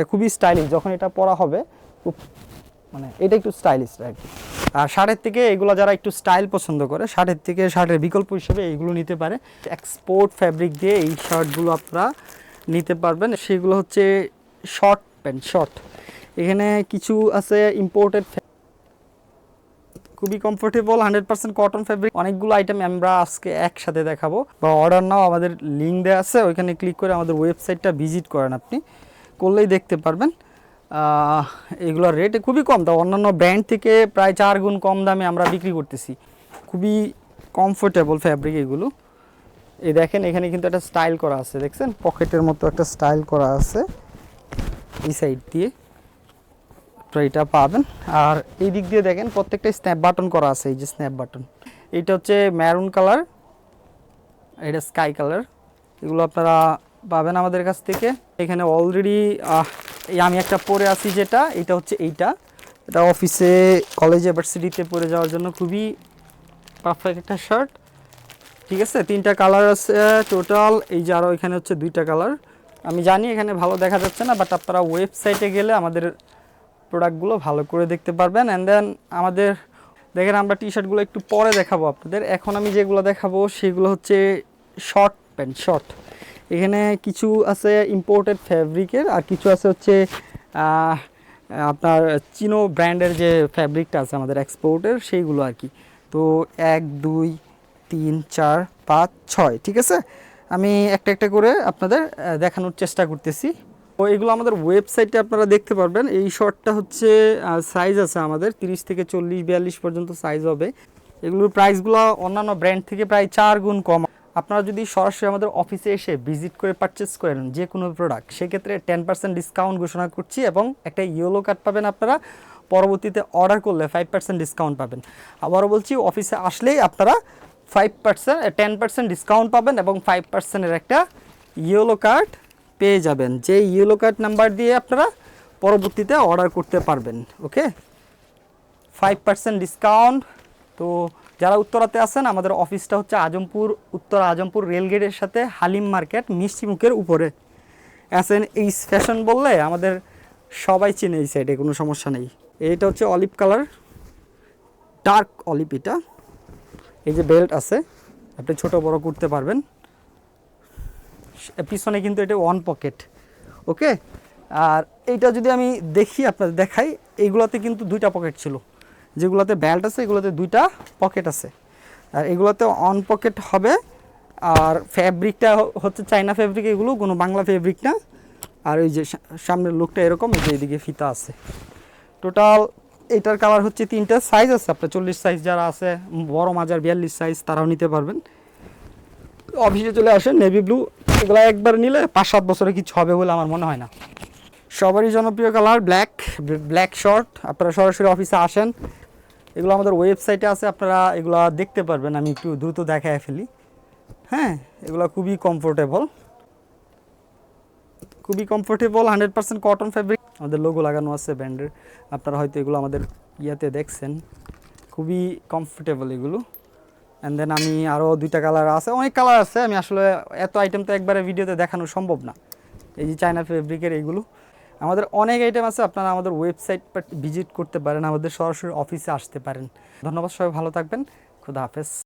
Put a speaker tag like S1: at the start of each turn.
S1: এটা খুবই স্টাইলিশ যখন এটা পরা হবে খুব মানে এটা একটু স্টাইলিশ আর কি আর শার্টের থেকে এগুলো যারা একটু স্টাইল পছন্দ করে, শার্টের থেকে শার্টের বিকল্প হিসেবে এইগুলো নিতে পারে। এক্সপোর্ট ফ্যাব্রিক দিয়ে এই শার্টগুলো আপনারা নিতে পারবেন। সেগুলো হচ্ছে শর্ট প্যান্ট শর্ট এখানে কিছু আছে ইম্পোর্টেড খুবই comfortable hundred percent cotton fabric অনেকগুলো আইটেম আমরা আজকে একসাথে দেখাবো। বা অর্ডার নাও, আমাদের লিঙ্ক দেওয়া আছে। ওইখানে ক্লিক করে আমাদের ওয়েবসাইটটা ভিজিট করেন আপনি। করলেই দেখতে পারবেন। এগুলোর রেট খুবই কম। দাম অন্যান্য ব্র্যান্ড থেকে প্রায় চার গুণ কম দামে আমরা বিক্রি করতেছি। খুবই কমফোর্টেবল ফ্যাব্রিক এগুলো। এই দেখেন, এখানে কিন্তু একটা স্টাইল করা আছে, দেখছেন? পকেটের মতো একটা স্টাইল করা আছে। এই সাইড দিয়ে। এটা পাবেন। আর এই দিক দিয়ে দেখেন, প্রত্যেকটা স্ন্যাপ বাটন করা আছে, এই যে স্ন্যাপ বাটন এইটা হচ্ছে ম্যারুন কালার এটা স্কাই কালার এগুলো আপনারা পাবেন আমাদের কাছ থেকে। এখানে অলরেডি আমি একটা পরে আছি যেটা, এটা হচ্ছে এইটা। এটা অফিসে কলেজে ভার্সিটিতে পরে যাওয়ার জন্য খুবই পারফেক্ট একটা শার্ট ঠিক আছে? তিনটা কালার আছে টোটাল এই যে আরও এখানে হচ্ছে দুইটা কালার আমি জানি এখানে ভালো দেখা যাচ্ছে না বাট আপনারা ওয়েবসাইটে গেলে আমাদের প্রোডাক্টগুলো ভালো করে দেখতে পারবেন। অ্যান্ড দেন আমাদের, দেখেন আমরা টি শার্টগুলো একটু পরে দেখাবো আপনাদের। এখন আমি যেগুলো দেখাবো, সেগুলো হচ্ছে শর্ট প্যান্ট শর্ট এখানে কিছু আছে ইম্পোর্টেড ফ্যাব্রিকের আর কিছু আছে হচ্ছে আপনার চিনো ব্র্যান্ডের যে ফ্যাব্রিকটা আছে আমাদের এক্সপোর্টের সেইগুলো আর কি। তো এক, দুই, তিন, চার, পাঁচ, ছয়, ঠিক আছে? আমি একটা একটা করে আপনাদের দেখানোর চেষ্টা করতেছি। তো এগুলো আমাদের ওয়েবসাইটে আপনারা দেখতে পারবেন। এই শর্টটা হচ্ছে সাইজ আছে আমাদের, তিরিশ থেকে চল্লিশ, বিয়াল্লিশ পর্যন্ত সাইজ হবে। এগুলোর প্রাইসগুলো অন্যান্য ব্র্যান্ড থেকে প্রায় চার গুণ কম। আপনারা যদি সরাসরি আমাদের অফিসে এসে ভিজিট করে পারচেস করেন যে কোনো প্রোডাক্ট সেক্ষেত্রে টেন পার্সেন্ট ডিসকাউন্ট ঘোষণা করছি এবং একটা ইয়েলো কার্ড পাবেন আপনারা। পরবর্তীতে অর্ডার করলে ফাইভ পার্সেন্ট ডিসকাউন্ট পাবেন। আবারও বলছি অফিসে আসলেই আপনারা five percent ten percent discount পাবেন এবং ফাইভ পার্সেন্টের একটা ইয়েলো কার্ড পেয়ে যাবেন। যে ইয়েলো কার্ড নাম্বার দিয়ে আপনারা পরবর্তীতে অর্ডার করতে পারবেন ওকে ফাইভ পার্সেন্ট ডিসকাউন্ট তো যারা উত্তরাতে আছেন, আমাদের অফিসটা হচ্ছে আজমপুর, উত্তর আজমপুর রেলগেটের সাথে হালিম মার্কেট মিষ্টিমুখের উপরে। আছেন এই ফ্যাশন বললে আমাদের সবাই চেনে এই সাইডে কোনো সমস্যা নেই। এটা হচ্ছে অলিভ কালার ডার্ক অলিভ এটা। এই যে বেল্ট আছে, আপনি ছোট বড় করতে পারবেন। পিছনে কিন্তু এটা ওয়ান পকেট ওকে আর এইটা যদি আমি দেখি, আপনাদের দেখাই, এইগুলোতে কিন্তু দুইটা পকেট ছিল। যেগুলোতে বেল্ট আছে, এগুলোতে দুইটা পকেট আছে। আর এগুলোতে অন পকেট হবে, আর ফ্যাব্রিকটা হচ্ছে চাইনা ফ্যাব্রিক এগুলো কোনো বাংলা ফ্যাব্রিক না। আর ওই যে সামনের লুকটা এরকম, এই যে এইদিকে ফিতা আছে। টোটাল এটার কালার হচ্ছে তিনটা সাইজ আছে, আপনার চল্লিশ সাইজ যারা আছে, বড় মাজার বিয়াল্লিশ সাইজ তারাও নিতে পারবেন। অফিসে চলে আসেন নেভি ব্লু এগুলো একবার নিলে পাঁচ সাত বছরে কিছু হবে বলে আমার মনে হয় না। সবারই জনপ্রিয় কালার ব্ল্যাক ব্ল্যাক শর্ট আপনারা সরাসরি অফিসে আসেন এগুলো আমাদের ওয়েবসাইটে আছে, আপনারা এগুলো দেখতে পারবেন, আমি একটু দ্রুত দেখায় ফেলি। হ্যাঁ এগুলো খুবই কমফোর্টেবল খুবই comfortable hundred percent cotton fabric আমাদের লোগো লাগানো আছে ব্র্যান্ডের আপনারা হয়তো এগুলো আমাদের ইয়াতে দেখছেন। খুবই কমফোর্টেবল এগুলো। অ্যান্ড দেন আমি আরও দুইটা কালার আছে। অনেক কালার আছে, আমি আসলে এত আইটেম তো একবারে ভিডিওতে দেখানো সম্ভব না। এই যে চায়না ফেব্রিকের এইগুলো আমাদের অনেক আইটেম আছে, আপনারা আমাদের ওয়েবসাইট ভিজিট করতে পারেন, আমাদের সরাসরি অফিসে আসতে পারেন। ধন্যবাদ, সবাই ভালো থাকবেন। খুদা হাফেজ।